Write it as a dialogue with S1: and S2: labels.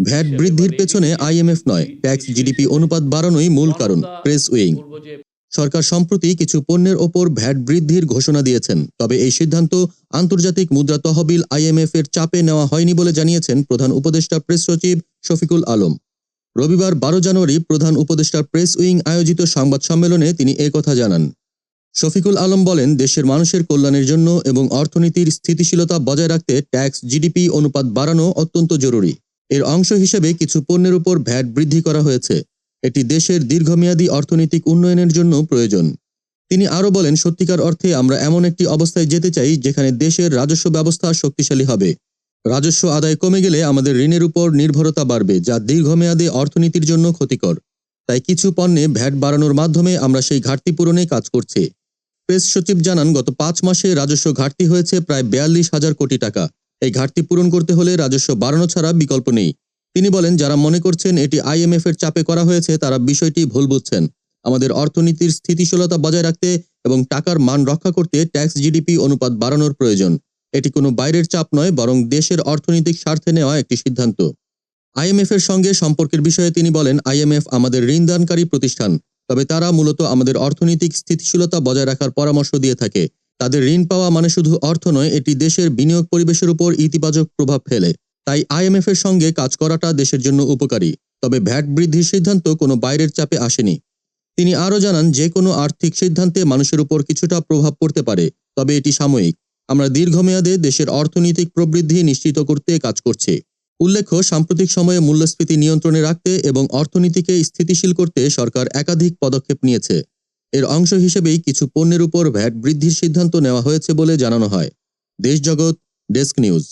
S1: VAT বৃদ্ধির পেছনে IMF নয় ট্যাক্স জিডিপি অনুপাত বাড়ানোই মূল কারণ প্রেস উইং সরকার সম্প্রতি কিছু পণ্যের ওপর ভ্যাট বৃদ্ধির ঘোষণা দিয়েছেন তবে এই সিদ্ধান্ত আন্তর্জাতিক মুদ্রা তহবিল আইএমএফ এর চাপে নেওয়া হয়নি বলে জানিয়েছেন প্রধান উপদেষ্টা প্রেস সচিব শফিকুল আলম। রবিবার বারো জানুয়ারি প্রধান উপদেষ্টা প্রেস উইং আয়োজিত সংবাদ সম্মেলনে তিনি কথা জানান। শফিকুল আলম বলেন, দেশের মানুষের কল্যাণের জন্য এবং অর্থনীতির স্থিতিশীলতা বজায় রাখতে ট্যাক্স, জিডিপি অনুপাত বাড়ানো অত্যন্ত জরুরি। এর অংশ হিসেবে কিছু পণ্যের উপর ভ্যাট বৃদ্ধি করা হয়েছে। এটি দেশের দীর্ঘমেয়াদী অর্থনৈতিক উন্নয়নের জন্য প্রয়োজন। তিনি আরও বলেন, সত্যিকার অর্থে আমরা এমন একটি অবস্থায় যেতে চাই যেখানে দেশের রাজস্ব ব্যবস্থা শক্তিশালী হবে। রাজস্ব আদায় কমে গেলে আমাদের ঋণের উপর নির্ভরতা বাড়বে, যা দীর্ঘমেয়াদে অর্থনীতির জন্য ক্ষতিকর। তাই কিছু পণ্যে ভ্যাট বাড়ানোর মাধ্যমে আমরা সেই ঘাটতি পূরণে কাজ করছি। প্রেস সচিব জানান, গত পাঁচ মাসে রাজস্ব ঘাটতি হয়েছে প্রায় বিয়াল্লিশ হাজার কোটি টাকা। এই ঘাটতি পূরণ করতে হলে রাজস্ব বাড়ানো ছাড়া বিকল্প নেই। তিনি বলেন, যারা মনে করছেন এটি আইএমএফ এর চাপে করা হয়েছে, তারা বিষয়টি ভুল বুঝছেন। আমাদের অর্থনীতির স্থিতিশীলতা বজায় রাখতে এবং টাকার মান রক্ষা করতে ট্যাক্স জিডিপি অনুপাত বাড়ানোর প্রয়োজন। এটি কোনো বাইরের চাপ নয়, বরং দেশের অর্থনৈতিক স্বার্থে নেওয়া একটি সিদ্ধান্ত। আইএমএফ এর সঙ্গে সম্পর্কের বিষয়ে তিনি বলেন আইএমএফ আমাদের ঋণদানকারী প্রতিষ্ঠান। তবে তারা মূলত আমাদের অর্থনৈতিক স্থিতিশীলতা বজায় রাখার পরামর্শ দিয়ে থাকে। তাদের ঋণ পাওয়া মানে শুধু অর্থ নয়, এটি দেশের বিনিয়োগ পরিবেশের উপর ইতিবাচক প্রভাব ফেলে। তাই আইএমএফ এর সঙ্গে কাজ করাটা দেশের জন্য উপকারী। তবে ভ্যাট বৃদ্ধির সিদ্ধান্ত কোনো বাইরের চাপে আসেনি। তিনি আরও জানান, যে কোনো আর্থিক সিদ্ধান্তে মানুষের উপর কিছুটা প্রভাব পড়তে পারে, তবে এটি সাময়িক। আমরা দীর্ঘমেয়াদে দেশের অর্থনৈতিক প্রবৃদ্ধি নিশ্চিত করতে কাজ করছি। উল্লেখ্য, সাম্প্রতিক সময়ে মূল্যস্ফীতি নিয়ন্ত্রণে রাখতে এবং অর্থনীতিকে স্থিতিশীল করতে সরকার একাধিক পদক্ষেপ নিয়েছে। এর অংশ হিসেবেই কিছু পণ্যের উপর ভ্যাট বৃদ্ধির সিদ্ধান্ত নেওয়া হয়েছে বলে জানানো হয়। দেশজগৎ ডেস্ক নিউজ।